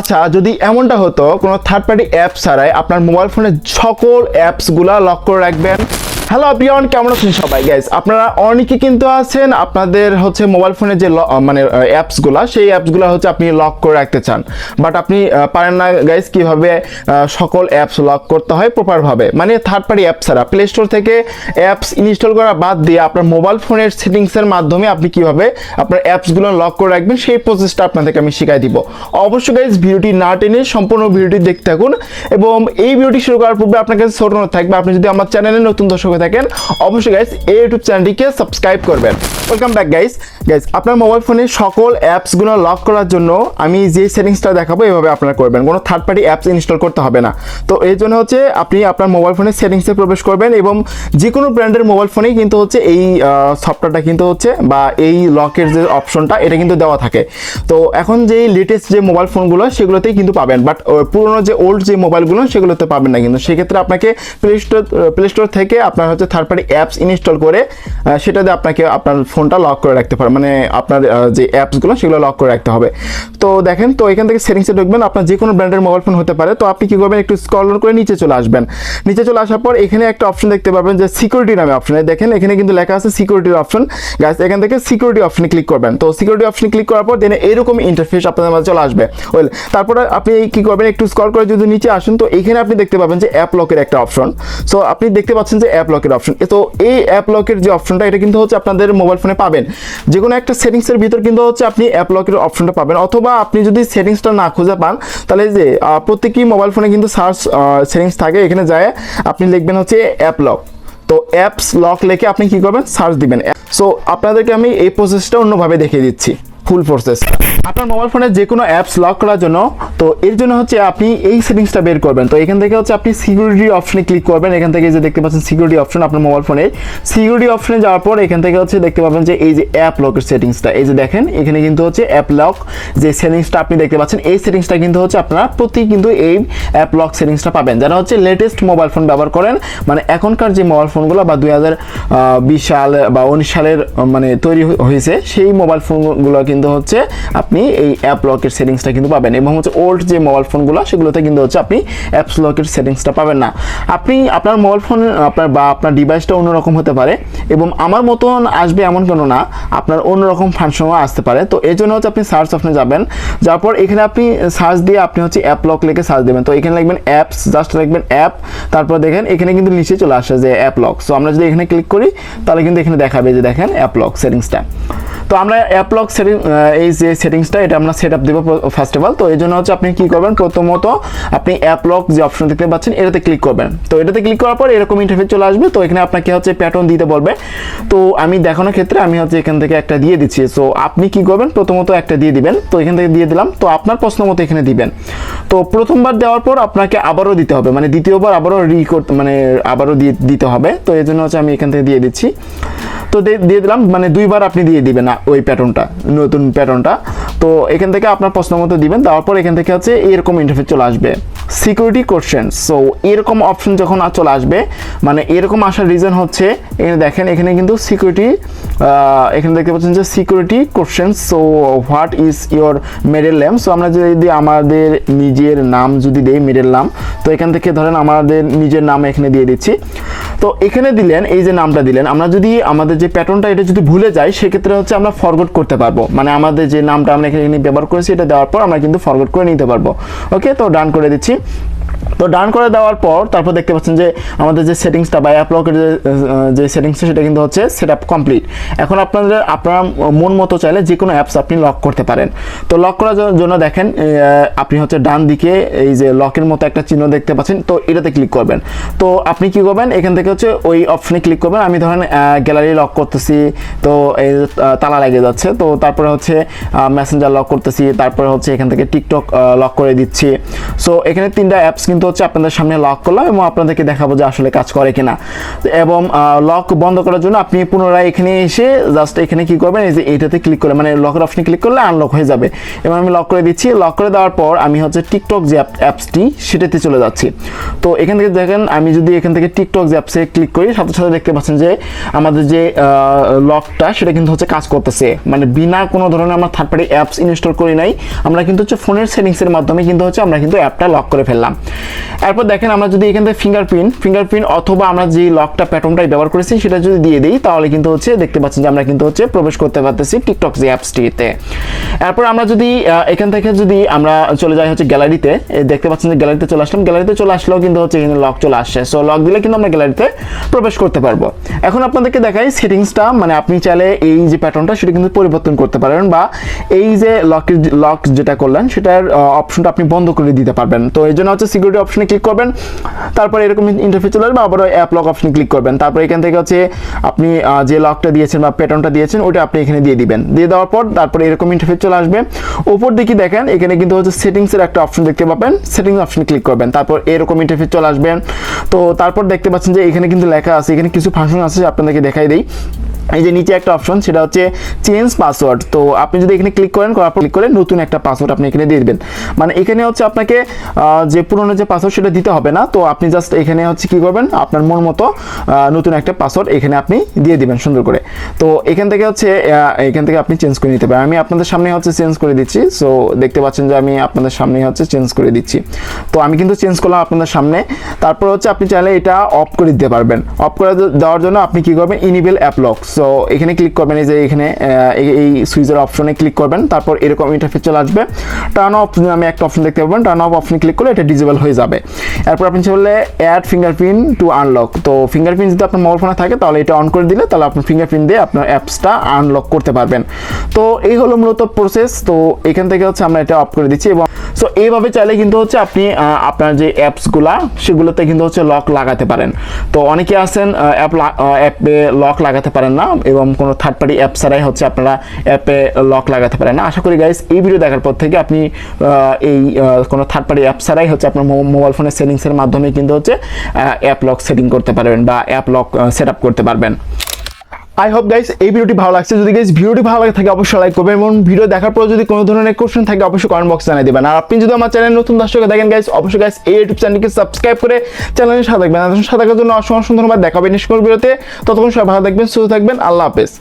আচ্ছা যদি এমনটা হতো, কোনো থার্ড পার্টি অ্যাপ ছাড়াই আপনার মোবাইল ফোনের সকল অ্যাপসগুলা লক করে রাখবেন। হ্যালো বিয়ন কেমন আছেন সবাই? গাইজ আপনারা অনেকে কিন্তু আছেন, আপনাদের হচ্ছে মোবাইল ফোনে যে মানে অ্যাপসগুলা সেই অ্যাপসগুলো হচ্ছে আপনি লক করে রাখতে চান। বাট আপনি পারেন না গাইজ কীভাবে সকল অ্যাপস লক করতে হয় প্রপারভাবে মানে থার্ড পার্টি অ্যাপ ছাড়া। প্লে স্টোর থেকে অ্যাপস ইনস্টল করা বাদ দিয়ে আপনার মোবাইল ফোনের সেটিংসের মাধ্যমে আপনি কীভাবে আপনার অ্যাপসগুলো লক করে রাখবেন, সেই প্রসেসটা আপনাদেরকে আমি শিখাই দিব। অবশ্যই গাইজ ভিডিওটি না টেনে সম্পূর্ণ ভিডিওটি দেখতে থাকুন, এবং এই ভিডিওটি শুরু করার পূর্বে আপনার কাছে ছোট থাকবে, আপনি যদি আমার চ্যানেলে নতুন দর্শক হয়ে থাকেন, অবশ্যই গাইজ এই ইউটিউব চ্যানেলটিকে সাবস্ক্রাইব করবেন। ওয়েলকাম ব্যাক গাইজ গাইজ আপনার মোবাইল ফোনে সকল অ্যাপসগুলো লক করার জন্য আমি যে সেটিংসটা দেখাবো এভাবে আপনারা করবেন। কোনো থার্ড পার্টি অ্যাপস ইনস্টল করতে হবে না। তো এই জন্য হচ্ছে আপনি আপনার মোবাইল ফোনের সেটিংসে প্রবেশ করবেন এবং যে কোনো ব্র্যান্ডের মোবাইল ফোনেই কিন্তু হচ্ছে এই সফটওয়্যারটা কিন্তু হচ্ছে বা এই লকের যে অপশনটা এটা কিন্তু দেওয়া থাকে। তো এখন যে লেটেস্ট যে মোবাইল ফোনগুলো সেগুলোতেই কিন্তু পাবেন। বাট পুরোনো যে ওল্ড যে মোবাইলগুলো সেগুলোতে পাবেন না কিন্তু। সেক্ষেত্রে আপনাকে প্লে স্টোর প্লে স্টোর থেকে আপনার হচ্ছে থার্ড পার্টি অ্যাপস ইনস্টল করে সেটা দিয়ে আপনাকে আপনার ফোনটা লক করে রাখতে পারে। মানে আপনার যে অ্যাপসগুলো সেগুলো লক করে রাখতে হবে। তো দেখেন, তো এখান থেকে সেটিংসে ঢুকবেন। আপনার যে কোনো ব্র্যান্ডের মোবাইল ফোন হতে পারে। তো আপনি কী করবেন? একটু স্ক্রল করে নিচে চলে আসবেন। নিচে চলে আসার পর এখানে একটা অপশন দেখতে পাবেন যে সিকিউরিটি নামে অপশন দেখেন, এখানে কিন্তু লেখা আছে সিকিউরিটির অপশন গাছ এখান থেকে সিকিউরিটি অপশনে ক্লিক করবেন। তো সিকিউরিটি অপশনে ক্লিক করার পর দেন এরকম ইন্টারফেস আপনাদের মাঝে চলে আসবে। ওয়েল তারপরে আপনি কি করবেন? একটু স্ক্রল করে যদি নিচে আসেন, তো এখানে আপনি দেখতে পাবেন যে অ্যাপ লকের একটা অপশন সো আপনি দেখতে পাচ্ছেন যে অ্যাপ লকের অপশন তো এই অ্যাপ লকের যে অপশনটা এটা কিন্তু হচ্ছে আপনাদের মোবাইল ফোনে পাবেন। যে কোনো একটা সেটিংসের ভিতর কিন্তু হচ্ছে আপনি অ্যাপ লকের অপশনটা পাবেন। অথবা আপনি যদি সেটিংসটা না খুঁজে পান তাহলে যে আহ, প্রত্যেকটি মোবাইল ফোনে কিন্তু সার্চ সেটিংস থাকে। এখানে যায় আপনি লিখবেন হচ্ছে অ্যাপ লক তো অ্যাপস লক লিখে আপনি কি করবেন? সার্চ দিবেন। সো আপনাদেরকে আমি এই প্রসেসটা অন্যভাবে দেখিয়ে দিচ্ছি। ফুল প্রসেস আপনার মোবাইল ফোনে যে কোনো অ্যাপস লক করার জন্য, তো এর জন্য হচ্ছে আপনি এই সেটিংসটা বের করবেন। তো এখান থেকে হচ্ছে আপনি সিকিউরিটি অপশনে ক্লিক করবেন। এখান থেকে যে দেখতে পাচ্ছেন সিকিউরিটি অপশন আপনার মোবাইল ফোনে সিকিউরিটি অপশনে যাওয়ার পর এখান থেকে হচ্ছে দেখতে পাবেন যে এই যে অ্যাপ লকের সেটিংসটা এই যে দেখেন, এখানে কিন্তু হচ্ছে অ্যাপ লক যে সেটিংসটা আপনি দেখতে পাচ্ছেন, এই সেটিংসটা কিন্তু হচ্ছে আপনারা প্রতি কিন্তু এই অ্যাপ লক সেটিংসটা পাবেন। যারা হচ্ছে লেটেস্ট মোবাইল ফোন ব্যবহার করেন মানে এখনকার যে মোবাইল ফোনগুলো বা দুই হাজার বিশ সাল বা উনিশ সালের মানে তৈরি হয়েছে, সেই মোবাইল ফোনগুলো কিন্তু হচ্ছে আপনি এই অ্যাপ লকের সেটিংসটা কিন্তু পাবেন এবং হচ্ছে ওল্ড যে মোবাইল ফোনগুলো সেগুলোতে কিন্তু হচ্ছে আপনি অ্যাপস লকের সেটিংসটা পাবেন না। আপনি আপনার মোবাইল ফোন আপনার বা আপনার ডিভাইসটা অন্যরকম হতে পারে এবং আমার মতন আসবে এমন কেন না, আপনার অন্যরকম ফাংশনও আসতে পারে। তো এই জন্য হচ্ছে আপনি সার্চ অপশনে যাবেন, যাওয়ার পর এখানে আপনি সার্চ দিয়ে আপনি হচ্ছে অ্যাপ লক লিখে সার্চ দেবেন। তো এখানে লিখবেন অ্যাপস জাস্ট লিখবেন অ্যাপ তারপর দেখেন এখানে কিন্তু নিচে চলে আসে যে অ্যাপ লক সো আমরা যদি এখানে ক্লিক করি, তাহলে কিন্তু এখানে দেখাবে যে দেখেন অ্যাপ লক সেটিংসটা তো আমরা অ্যাপ লক সেটিং এই যে সেটিংসটা এটা আমরা সেট আপ দেবো ফার্স্ট অফ অল তো এই জন্য হচ্ছে আপনি কী করবেন? প্রথমত আপনি অ্যাপ লক যে অপশন দেখতে পাচ্ছেন, এটাতে ক্লিক করবেন। তো এটাতে ক্লিক করার পর এরকম ইন্টারফেস চলে আসবে। তো এখানে আপনাকে হচ্ছে প্যাটার্ন দিতে বলবে। তো আমি দেখানোর ক্ষেত্রে আমি হচ্ছে এখান থেকে একটা দিয়ে দিচ্ছি। সো আপনি কি করবেন? প্রথমত একটা দিয়ে দিবেন। তো এখান থেকে দিয়ে দিলাম। তো আপনার প্রশ্ন মতো এখানে দিবেন। তো প্রথমবার দেওয়ার পর আপনাকে আবারও দিতে হবে। মানে দ্বিতীয়বার আবারও রি করতে মানে আবারও দিয়ে দিতে হবে। তো এই জন্য হচ্ছে আমি এখান থেকে দিয়ে দিচ্ছি। তো দিয়ে দিলাম মানে দুইবার আপনি দিয়ে দিবেন ওই প্যাটার্নটা নতুন প্যাটার্নটা তো এখান থেকে আপনার প্রশ্ন মতো দিবেন দেওয়ার পর এখান থেকে হচ্ছে এরকম ইন্টারফেস চলে আসবে। সিকিউরিটি কোশ্চেন সো এরকম অপশন যখন আর চলে আসবে মানে এরকম আসার রিজন হচ্ছে, এখানে দেখেন, এখানে কিন্তু সিকিউরিটি এখানে দেখতে পাচ্ছেন যে security question so what is your middle name so আমরা যদি আমাদের নিজের নাম যদি দেই মিডল নাম তো এখান থেকে ধরেন আমাদের নিজের নাম এখানে দিয়ে দিচ্ছি। তো এখানে দিলেন, এই যে নামটা দিলেন, আমরা যদি আমাদের যে প্যাটার্নটা এটা যদি ভুলে যাই, সেক্ষেত্রে হচ্ছে আমরা ফরগট করতে পারব। মানে আমাদের যে নামটা আমরা এখানে ব্যবহার করেছি, এটা দেওয়ার পর আমরা কিন্তু ফরগট করে নিতে পারব। ওকে তো ডান করে দিচ্ছি। তো ডান করে দেওয়ার পর তারপর দেখতে পাচ্ছেন যে আমাদের যে সেটিংসটা বা অ্যাপ লকের যে যে সেটিংসটা সেটা কিন্তু হচ্ছে সেট আপ কমপ্লিট এখন আপনাদের, আপনার মন মতো চাইলে যে কোনো অ্যাপস আপনি লক করতে পারেন। তো লক করার জন্য দেখেন আপনি হচ্ছে ডান দিকে এই যে লকের মতো একটা চিহ্ন দেখতে পাচ্ছেন, তো এটাতে ক্লিক করবেন। তো আপনি কি করবেন? এখান থেকে হচ্ছে ওই অপশনে ক্লিক করবেন। আমি ধরেন গ্যালারি লক করতেছি, তো এই তালা লেগে যাচ্ছে, তো তারপরে হচ্ছে মেসেঞ্জার লক করতেছি, তারপরে হচ্ছে এখান থেকে টিকটক লক করে দিচ্ছি। সো এখানে তিনটা অ্যাপস কিন্তু হচ্ছে আপনাদের সামনে লক করলাম এবং আপনাদেরকে দেখাবো যে আসলে কাজ করে কিনা। এবং লক বন্ধ করার জন্য আপনি পুনরায় এখানে এসে জাস্ট এখানে কি করবেন, এই যে এইটাতে ক্লিক করে মানে লকের অপশনে ক্লিক করলে আনলক হয়ে যাবে। এবং আমি লক করে দিচ্ছি লক করে দেওয়ার পর আমি হচ্ছে টিকটক যে অ্যাপসটি সেটাতে চলে যাচ্ছি। তো এখান থেকে দেখেন, আমি যদি এখান থেকে টিকটক যে অ্যাপসে ক্লিক করি, সাথে সাথে দেখতে পাচ্ছেন যে আমাদের যে লকটা সেটা কিন্তু হচ্ছে কাজ করতেছে। মানে বিনা কোনো ধরনের আমরা থার্ড পার্টি অ্যাপস ইনস্টল করি নাই। আমরা কিন্তু হচ্ছে ফোনের সেটিংসের মাধ্যমে কিন্তু হচ্ছে আমরা কিন্তু অ্যাপটা লক করে ফেললাম। এরপর দেখেন আমরা যদি এখান থেকে ফিঙ্গারপ্রিন্ট ফিঙ্গারপ্রিন্ট অথবা আমরা যে লকটা প্যাটার্নটাই ব্যবহার করেছি, সেটা যদি দিয়ে দিই, তাহলে কিন্তু হচ্ছে দেখতে পাচ্ছেন যে আমরা কিন্তু হচ্ছে প্রবেশ করতে পারতেছি টিকটক যে অ্যাপসটিতে এরপর আমরা যদি এখান থেকে যদি আমরা চলে যাই হচ্ছে গ্যালারিতে দেখতে পাচ্ছেন যে গ্যালারিতে চলে আসলাম। গ্যালারিতে চলে আসলেও কিন্তু হচ্ছে এখানে লক চলে আসছে সো লক দিলে কিন্তু আমরা গ্যালারিতে প্রবেশ করতে পারব। এখন আপনাদেরকে দেখাই সেটিংসটা মানে আপনি চাইলে এই যে প্যাটার্নটা সেটা কিন্তু পরিবর্তন করতে পারেন বা এই যে লকের লক যেটা করলেন, সেটার অপশনটা আপনি বন্ধ করে দিতে পারবেন। তো এই জন্য হচ্ছে সিকিউরিটি অপশনে ক্লিক করবেন। তারপর এরকম ইন্টারফেস চলে আসবে আবার অ্যাপ লক অপশনে ক্লিক করবেন। তারপর এখান থেকে হচ্ছে আপনি যে লকটা দিয়েছেন বা প্যাটার্নটা দিয়েছেন, ওটা আপনি এখানে দিয়ে দিবেন। দিয়ে দেওয়ার পর তারপরে এরকম ইন্টারফেস চলে আসবে। উপর দিকে দেখেন, এখানে কিন্তু হচ্ছে সেটিংসের একটা অপশন দেখতে পাবেন। সেটিংস অপশনে ক্লিক করবেন। তারপর এরকম ইন্টারফেস চলে আসবে। তো তারপর দেখতে পাচ্ছেন যে এখানে কিন্তু লেখা আছে, এখানে কিছু ফাংশন আছে, আপনাদেরকে দেখাই দেই। এই যে নিচে একটা অপশন সেটা হচ্ছে চেঞ্জ পাসওয়ার্ড তো আপনি যদি এখানে ক্লিক করেন, করার পর ক্লিক করে নতুন একটা পাসওয়ার্ড আপনি এখানে দিয়ে দিবেন। মানে এখানে হচ্ছে আপনাকে যে পুরনো যে পাসওয়ার্ড সেটা দিতে হবে না। তো আপনি জাস্ট এখানে হচ্ছে কি করবেন, আপনার মন মতো নতুন একটা পাসওয়ার্ড এখানে আপনি দিয়ে দিবেন সুন্দর করে। তো এখান থেকে হচ্ছে এখান থেকে আপনি চেঞ্জ করে নিতে পারেন। আমি আপনাদের সামনে হচ্ছে চেঞ্জ করে দিচ্ছি। সো দেখতে পাচ্ছেন যে আমি আপনাদের সামনে হচ্ছে চেঞ্জ করে দিচ্ছি। তো আমি কিন্তু চেঞ্জ করলাম আপনাদের সামনে। তারপর হচ্ছে আপনি চাইলে এটা অফ করে দিতে পারবেন। অফ করে দেওয়ার জন্য আপনি কি করবেন ইনিবেল অ্যাপ লক সো এখানে ক্লিক করবেন, এই যে এখানে এই- সুইচের অপশনে ক্লিক করবেন, তারপর এরকম ইন্টারফেস চলে আসবে। টার্ন অফ আমি একটা অপশন দেখতে পাবেন টার্ন অফ অপশনে ক্লিক করলে এটা ডিজেবল হয়ে যাবে। এরপর আপনি চাইলে অ্যাড ফিঙ্গারপ্রিন্ট টু আনলক তো ফিঙ্গারপ্রিন্ট যদি আপনার মোবাইল ফোনে থাকে, তাহলে এটা অন করে দিলে, তাহলে আপনি ফিঙ্গারপ্রিন্ট দিয়ে আপনার অ্যাপসটা আনলক করতে পারবেন। তো এই হলো মূলত প্রসেস তো এখান থেকে হচ্ছে আমরা এটা অফ করে দিচ্ছি এবং সো এইভাবে চাইলে কিন্তু হচ্ছে আপনি আপনার যে অ্যাপসগুলা, সেগুলোতে কিন্তু হচ্ছে লক লাগাতে পারেন। তো অনেকে আছেন অ্যাপ অ্যাপে লক লাগাতে পারেন না, এবং কোনো থার্ড পার্টি অ্যাপ ছাড়াই হচ্ছে আপনারা অ্যাপে লক লাগাতে পারেন না। আশা করি গাইস এই ভিডিও দেখার পর থেকে আপনি এই কোনো থার্ড পার্টি অ্যাপ ছাড়াই হচ্ছে আপনার মোবাইল ফোনের সেটিংসের মাধ্যমে কিন্তু হচ্ছে অ্যাপ লক সেটিং করতে পারবেন বা অ্যাপ লক সেট করতে পারবেন। আই হোপ গাইস এই ভিডিওটি ভালো লাগছে। যদি গাইস ভিডিওটি ভালো লাগে, থাকে অবশ্যই লাইক করবেন এবং ভিডিও দেখার পর যদি কোনো ধরনের কোশ্চেন থাকে, অবশ্যই কমেন্ট বক্সে জানিয়ে দেবেন। আর আপনি যদি আমার চ্যানেল নতুন দর্শক দেখেন গাইস অবশ্যই গাইস এই ইউটিউব চ্যানেলকে সাবস্ক্রাইব করে চ্যানেলে সাথে থাকবেন। সাথে থাকার জন্য অসংখ্য ধন্যবাদ। দেখাবেন নিষ্কর ভিডিওতে ততক্ষণ সবাই ভালো থাকবেন, সুস্থ থাকবেন। আল্লাহ হাফেজ।